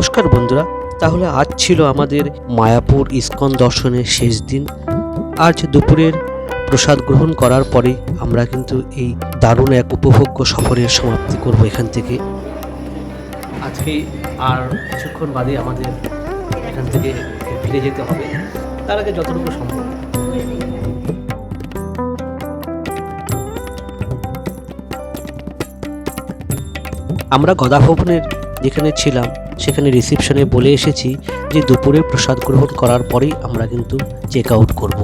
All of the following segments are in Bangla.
নমস্কার বন্ধুরা, তাহলে আজ ছিল আমাদের মায়াপুর ইস্কন দর্শনের শেষ দিন। আজ দুপুরের প্রসাদ গ্রহণ করার পরে আমরা কিন্তু এই দারুণ এক উপভোগ্য সফরের সমাপ্তি করব এখান থেকে। আজকে আর কিছুক্ষণ বাদে আমাদের এখান থেকে ফিরে যেতে হবে। তার আগে যতটুকু সম্ভব। আমরা গদা ভবনের যেখানে ছিলাম সেখানে রিসিপশনে বলে এসেছি যে দুপুরে প্রসাদ গ্রহণ করার পরেই আমরা কিন্তু চেক আউট করব।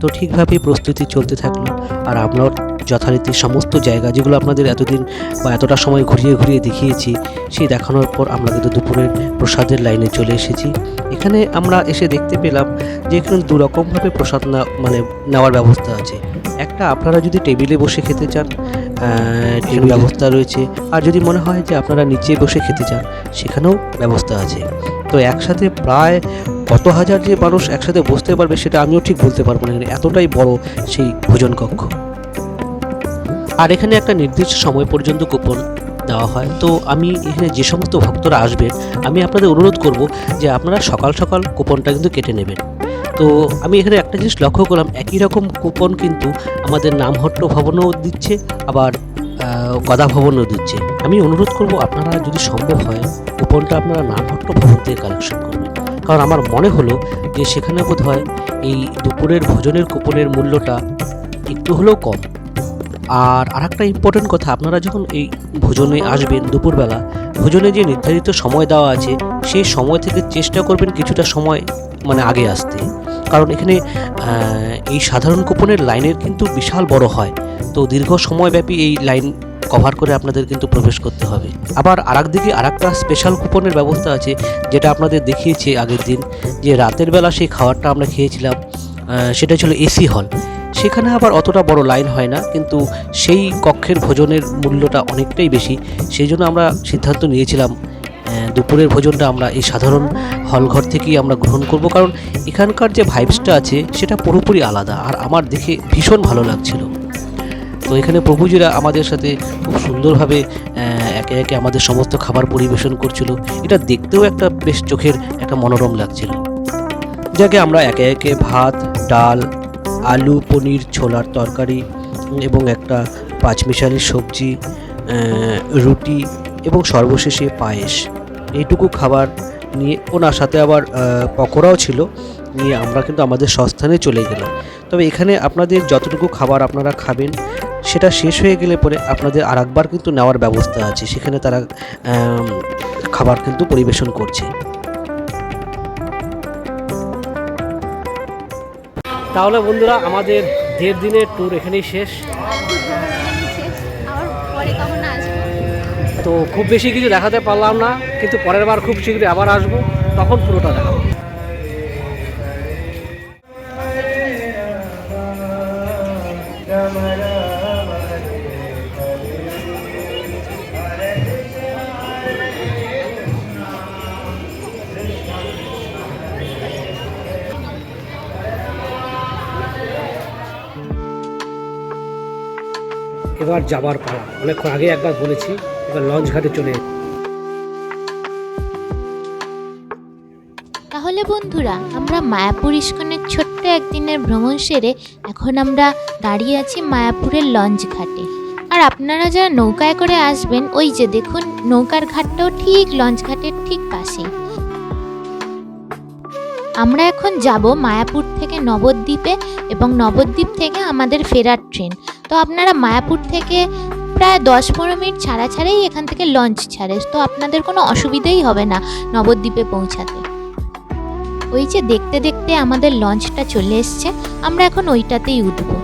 তো ঠিকভাবেই প্রস্তুতি চলতে থাকল আর আমরাও যথারীতি সমস্ত জায়গা যেগুলো আপনাদের এতদিন বা এতটা সময় ঘুরিয়ে ঘুরিয়ে দেখিয়েছি, সেই দেখানোর পর আমরা কিন্তু দুপুরের প্রসাদের লাইনে চলে এসেছি। এখানে আমরা এসে দেখতে পেলাম যে এখানে দুরকমভাবে প্রসাদ না মানে নেওয়ার ব্যবস্থা আছে। একটা আপনারা যদি টেবিলে বসে খেতে চান টেবিল ব্যবস্থা রয়েছে। আর যদি মনে হয় যে আপনারা নিচে বসে খেতে চান, সেখানেও ব্যবস্থা আছে। তো একসাথে প্রায় কত হাজার যে মানুষ একসাথে বসতে পারবে সেটা আমিও ঠিক বলতে পারব না। এতটাই বড় সেই ভোজন কক্ষ। আর এখানে একটা নির্দিষ্ট সময় পর্যন্ত কুপন দেওয়া হয়। তো আমি এখানে যে সমস্ত ভক্তরা আসবেন, আমি আপনাদের অনুরোধ করব যে আপনারা সকাল সকাল কুপনটা কিন্তু কেটে নেবেন। তো আমি এখানে একটা জিনিস লক্ষ্য করলাম, একই রকম কুপন কিন্তু আমাদের নামহট্ট ভবনেও দিচ্ছে, আবার গদা ভবনেও দিচ্ছে। আমি অনুরোধ করব আপনারা যদি সম্ভব হয় কুপনটা আপনারা নামহট্ট ভবন থেকে কালেকশন করবেন। কারণ আমার মনে হলো যে সেখানে বোধ হয় এই দুপুরের ভোজনের কুপনের মূল্যটা একটু হলেও কম। আর আরেকটা ইম্পর্টেন্ট কথা, আপনারা যখন এই ভোজনে আসবেন দুপুরবেলা, ভোজনে যে নির্ধারিত সময় দেওয়া আছে, সেই সময় থেকে চেষ্টা করবেন কিছুটা সময় মানে আগে আসতে। কারণ এখানে এই সাধারণ কুপনের লাইনের কিন্তু বিশাল বড় হয়। তো দীর্ঘ সময়ব্যাপী এই লাইন কভার করে আপনাদের কিন্তু প্রবেশ করতে হবে। আবার আরেক দিকে আরেকটা স্পেশাল কুপনের ব্যবস্থা আছে, যেটা আপনাদের দেখিয়েছি আগের দিন, যে রাতের বেলা সেই খাবারটা আমরা খেয়েছিলাম সেটা ছিল এসি হল। সেখানে আবার অতটা বড় লাইন হয় না, কিন্তু সেই কক্ষের ভোজনের মূল্যটা অনেকটাই বেশি। সেই জন্য আমরা সিদ্ধান্ত নিয়েছিলাম দুপুরের ভোজনটা আমরা এই সাধারণ হলঘর থেকেই আমরা গ্রহণ করব। কারণ এখানকার যে ভাইবসটা আছে, সেটা পুরোপুরি আলাদা আর আমার দেখে ভীষণ ভালো লাগছিল। তো এখানে প্রভুজিরা আমাদের সাথে খুব সুন্দরভাবে একে একে আমাদের সমস্ত খাবার পরিবেশন করছিল। এটা দেখতেও একটা বেশ চোখের একটা মনোরম লাগছিল। যাকে আমরা একে একে ভাত, ডাল, আলু, পনির, ছোলার তরকারি এবং একটা পাঁচমিশালি সবজি রুটি এবং সর্বশেষে পায়েস এইটুকু খাবার নিয়ে ওনার সাথে আবার পকোড়াও ছিল, নিয়ে আমরা কিন্তু আমাদের সস্থানে চলে গেলাম। তবে এখানে আপনাদের যতটুকু খাবার আপনারা খাবেন, সেটা শেষ হয়ে গেলে পরে আপনাদের আরেকবার কিন্তু নেওয়ার ব্যবস্থা আছে। সেখানে তারা খাবার কিন্তু পরিবেশন করছে। তাহলে বন্ধুরা, আমাদের দেড় দিনের ট্যুর এখানেই শেষ। তো খুব বেশি কিছু দেখাতে পারলাম না, কিন্তু পরের বার খুব শীঘ্রই আবার আসব, তখন পুরোটা দেখাবো। এবার যাবার পালা। অনেকক্ষণ আগে একবার বলেছি এবার লঞ্চ ঘাটে চলে তাহলে বন্ধুরা, আমরা মায়াপুর ইস্কনের ছোট্ট একদিনের ভ্রমণ সেরে এখন আমরা দাঁড়িয়ে আছি মায়াপুরের লঞ্চ ঘাটে। আর আপনারা যারা নৌকায় করে আসবেন, ওই যে দেখুন, নৌকার ঘাটটাও ঠিক লঞ্চ ঘাটের ঠিক পাশেই। আমরা এখন যাব মায়াপুর থেকে নবদ্বীপে এবং নবদ্বীপ থেকে আমাদের ফেরার ট্রেন। তো আপনারা মায়াপুর থেকে প্রায় দশ পনেরো মিনিট ছাড়া ছাড়াই এখান থেকে লঞ্চ ছাড়ে। তো আপনাদের কোনো অসুবিধেই হবে না নবদ্বীপে পৌঁছাতে। ওই যে দেখতে দেখতে আমাদের লঞ্চটা চলে এসছে, আমরা এখন ওইটাতেই উঠবো।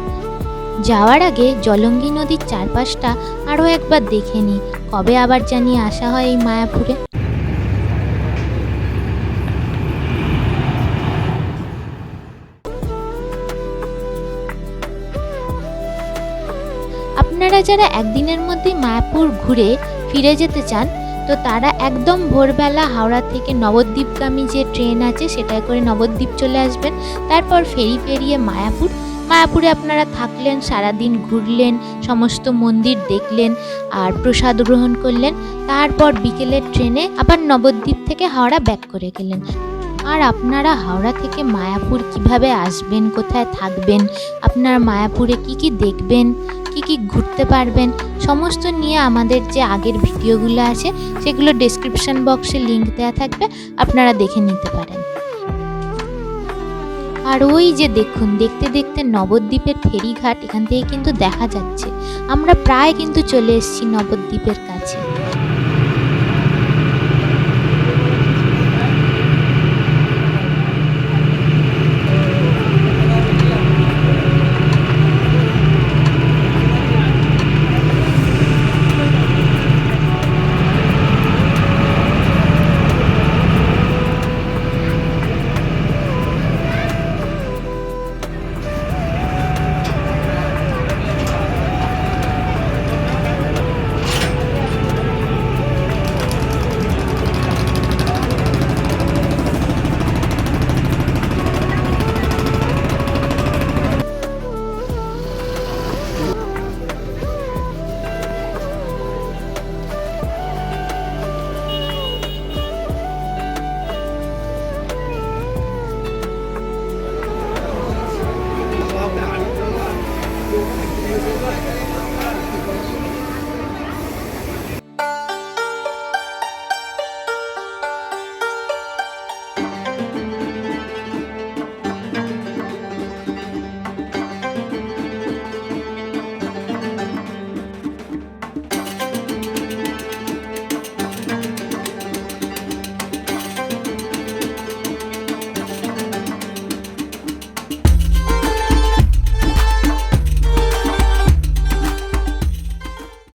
যাওয়ার আগে জলঙ্গি নদীর চারপাশটা আরও একবার দেখে নিই, কবে আবার জানি আসা হয় এই মায়াপুরে। যারা একদিনের মধ্যে মায়াপুর ঘুরে ফিরে যেতে চান, তো তারা একদম ভোরবেলা হাওড়া থেকে নবদ্বীপগামী যে ট্রেন আছে, সেটায় করে নবদ্বীপ চলে আসবেন। তারপর ফেরি পেরিয়ে মায়াপুর। মায়াপুরে আপনারা থাকলেন, সারাদিন ঘুরলেন, সমস্ত মন্দির দেখলেন আর প্রসাদ গ্রহণ করলেন। তারপর বিকেলের ট্রেনে আবার নবদ্বীপ থেকে হাওড়া ব্যাক করে গেলেন। আর আপনারা হাওড়া থেকে মায়াপুর কীভাবে আসবেন, কোথায় থাকবেন, আপনারা মায়াপুরে কি কি দেখবেন কি কি ঘুরতে পারবেন, সমস্ত নিয়ে আমাদের যে আগের ভিডিওগুলো আছে, সেগুলো ডেসক্রিপশন বক্সে লিঙ্ক দেওয়া থাকবে, আপনারা দেখে নিতে পারেন। আর ওই যে দেখুন, দেখতে দেখতে নবদ্বীপের ফেরিঘাট, এখান থেকে কিন্তু দেখা যাচ্ছে। আমরা প্রায় কিন্তু চলে এসেছি নবদ্বীপের কাছে।